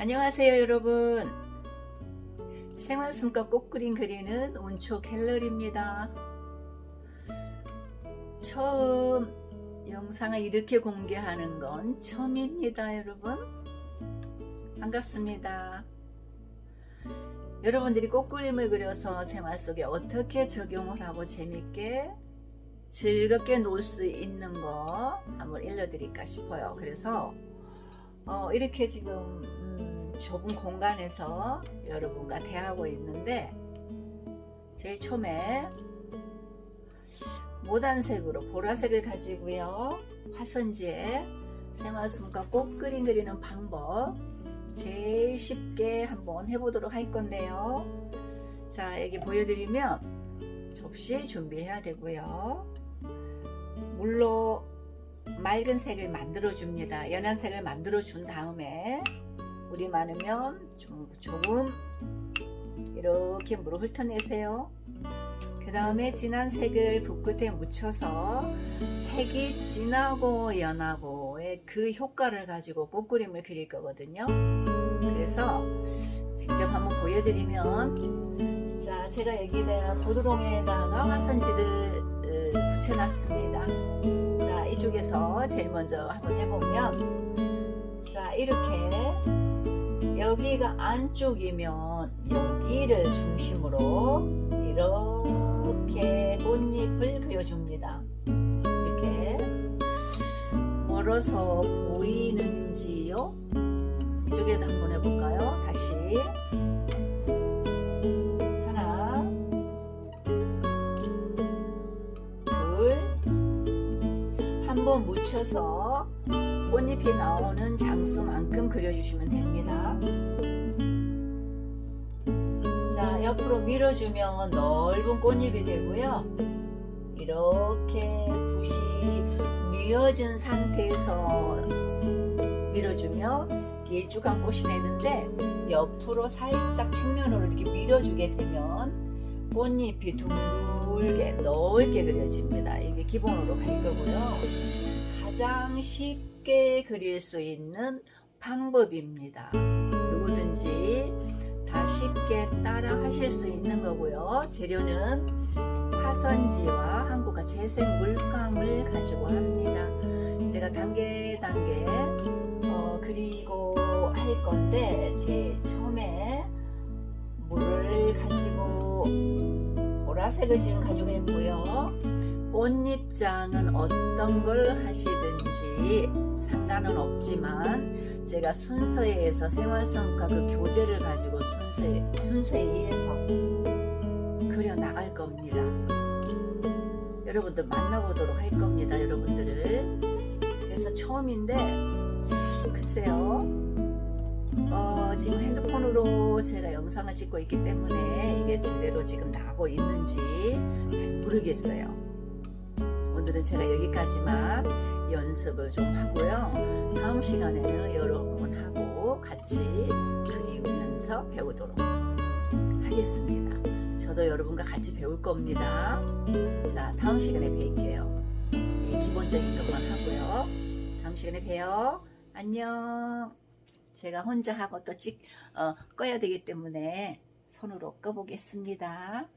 안녕하세요 여러분. 생활 숨과 꽃그림 그리는 운초 갤러리입니다. 처음 영상을 이렇게 공개하는 건 처음입니다 여러분. 반갑습니다. 여러분들이 꽃그림을 그려서 생활 속에 어떻게 적용을 하고 재밌게 즐겁게 놀 수 있는 거 한번 일러드릴까 싶어요. 그래서 어, 이렇게 지금 음, 좁은 공간에서 여러분과 대하고 있는데 제일 처음에 모단색으로 보라색을 가지고요. 화선지에 생화숨과 꽃 그림 그리는 방법 제일 쉽게 한번 해보도록 할 건데요. 자 여기 보여드리면 접시 준비해야 되고요. 물로 맑은 색을 만들어 줍니다. 연한 색을 만들어 준 다음에 물이 많으면 좀, 조금 이렇게 물을 훑어내세요. 그 다음에 진한 색을 붓끝에 묻혀서 색이 진하고 연하고의 그 효과를 가지고 꽃그림을 그릴 거거든요. 그래서 직접 한번 보여드리면 자 제가 여기다 보드롱에다가 화선지를 어, 붙여놨습니다. 자 이쪽에서 제일 먼저 한번 해보면 자 이렇게 여기가 안쪽이면 여기를 중심으로 이렇게 꽃잎을 그려줍니다 이렇게 멀어서 보이는지요? 이쪽에도 한번 해볼까요? 다시 하나 둘 한 번 묻혀서 꽃잎이 나오는 장수만큼 그려주시면 됩니다. 자, 옆으로 밀어주면 넓은 꽃잎이 되고요. 이렇게 붓이 뉘어진 상태에서 밀어주면 길쭉한 꽃이 되는데 옆으로 살짝 측면으로 이렇게 밀어주게 되면 꽃잎이 둥글게 넓게 그려집니다. 이게 기본으로 갈 거고요. 가장 쉽 게 그릴 수 있는 방법입니다. 누구든지 다 쉽게 따라 하실 수 있는 거고요. 재료는 화선지와 한국화 재생 물감을 가지고 합니다. 제가 단계 단계 어, 그리고 할 건데 제일 처음에 물을 가지고 보라색을 지금 가지고 했고요. 꽃잎장은 어떤 걸 하시든지 상관은 없지만 제가 순서에 의해서 생활성과 그 교재를 가지고 순서에, 순서에 의해서 그려 나갈 겁니다. 여러분들 만나보도록 할 겁니다. 여러분들을. 그래서 처음인데 글쎄요. 어, 지금 핸드폰으로 제가 영상을 찍고 있기 때문에 이게 제대로 지금 나오고 있는지 잘 모르겠어요. 오늘은 제가 여기까지만 연습을 좀 하고요. 다음 시간에는 여러분하고 같이 그리면서 배우도록 하겠습니다. 저도 여러분과 같이 배울 겁니다. 자, 다음 시간에 뵐게요. 이 기본적인 것만 하고요. 다음 시간에 봬요. 안녕. 제가 혼자 하고 또 찍, 어, 꺼야 되기 때문에 손으로 꺼보겠습니다.